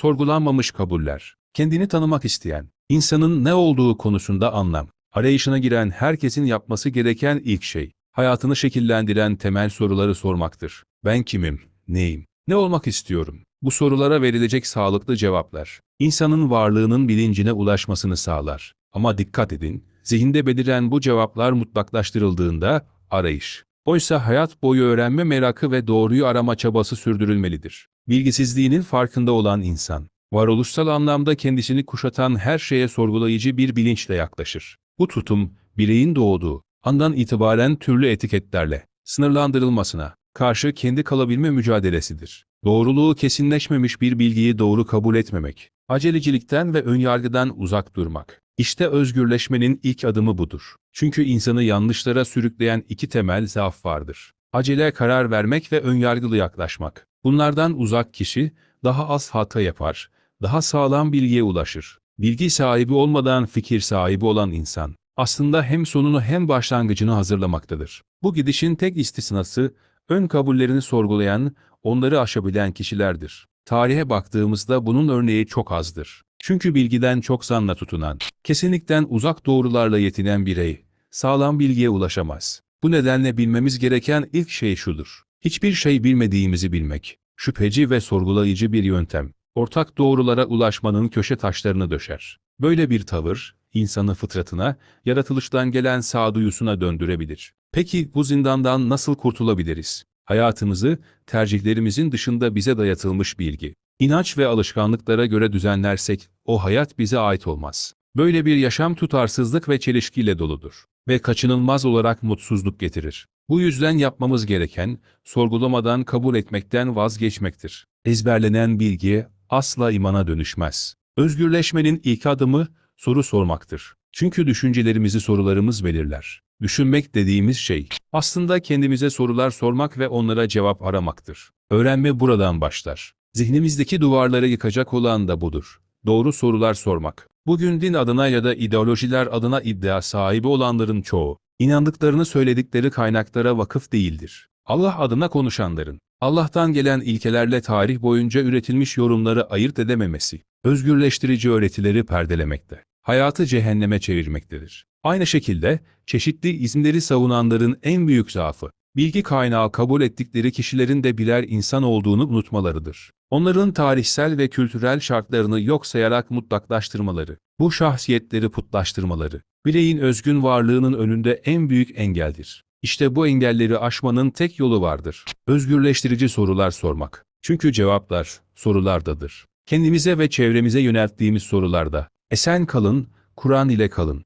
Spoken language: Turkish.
sorgulanmamış kabuller. Kendini tanımak isteyen, insanın ne olduğu konusunda anlam. Arayışına giren herkesin yapması gereken ilk şey, hayatını şekillendiren temel soruları sormaktır. Ben kimim, neyim, ne olmak istiyorum? Bu sorulara verilecek sağlıklı cevaplar, insanın varlığının bilincine ulaşmasını sağlar. Ama dikkat edin, zihinde beliren bu cevaplar mutlaklaştırıldığında arayış. Oysa hayat boyu öğrenme merakı ve doğruyu arama çabası sürdürülmelidir. Bilgisizliğinin farkında olan insan, varoluşsal anlamda kendisini kuşatan her şeye sorgulayıcı bir bilinçle yaklaşır. Bu tutum, bireyin doğduğu andan itibaren türlü etiketlerle sınırlandırılmasına karşı kendi kalabilme mücadelesidir. Doğruluğu kesinleşmemiş bir bilgiyi doğru kabul etmemek, acelecilikten ve önyargıdan uzak durmak. İşte özgürleşmenin ilk adımı budur. Çünkü insanı yanlışlara sürükleyen iki temel zaaf vardır. Acele karar vermek ve önyargılı yaklaşmak. Bunlardan uzak kişi daha az hata yapar, daha sağlam bilgiye ulaşır. Bilgi sahibi olmadan fikir sahibi olan insan aslında hem sonunu hem başlangıcını hazırlamaktadır. Bu gidişin tek istisnası ön kabullerini sorgulayan, onları aşabilen kişilerdir. Tarihe baktığımızda bunun örneği çok azdır. Çünkü bilgiden çok zanla tutunan, kesinlikten uzak doğrularla yetinen birey, sağlam bilgiye ulaşamaz. Bu nedenle bilmemiz gereken ilk şey şudur. Hiçbir şey bilmediğimizi bilmek, şüpheci ve sorgulayıcı bir yöntem, ortak doğrulara ulaşmanın köşe taşlarını döşer. Böyle bir tavır, insanı fıtratına, yaratılıştan gelen sağduyusuna döndürebilir. Peki bu zindandan nasıl kurtulabiliriz? Hayatımızı, tercihlerimizin dışında bize dayatılmış bilgi, inanç ve alışkanlıklara göre düzenlersek, o hayat bize ait olmaz. Böyle bir yaşam tutarsızlık ve çelişkiyle doludur ve kaçınılmaz olarak mutsuzluk getirir. Bu yüzden yapmamız gereken, sorgulamadan kabul etmekten vazgeçmektir. Ezberlenen bilgi asla imana dönüşmez. Özgürleşmenin ilk adımı, soru sormaktır. Çünkü düşüncelerimizi sorularımız belirler. Düşünmek dediğimiz şey, aslında kendimize sorular sormak ve onlara cevap aramaktır. Öğrenme buradan başlar. Zihnimizdeki duvarları yıkacak olan da budur. Doğru sorular sormak. Bugün din adına ya da ideolojiler adına iddia sahibi olanların çoğu, inandıklarını söyledikleri kaynaklara vakıf değildir. Allah adına konuşanların, Allah'tan gelen ilkelerle tarih boyunca üretilmiş yorumları ayırt edememesi, özgürleştirici öğretileri perdelemekte, hayatı cehenneme çevirmektedir. Aynı şekilde, çeşitli isimleri savunanların en büyük zaafı, bilgi kaynağı kabul ettikleri kişilerin de birer insan olduğunu unutmalarıdır. Onların tarihsel ve kültürel şartlarını yok sayarak mutlaklaştırmaları, bu şahsiyetleri putlaştırmaları, bireyin özgün varlığının önünde en büyük engeldir. İşte bu engelleri aşmanın tek yolu vardır. Özgürleştirici sorular sormak. Çünkü cevaplar sorulardadır. Kendimize ve çevremize yönelttiğimiz sorularda. Esen kalın, Kur'an ile kalın.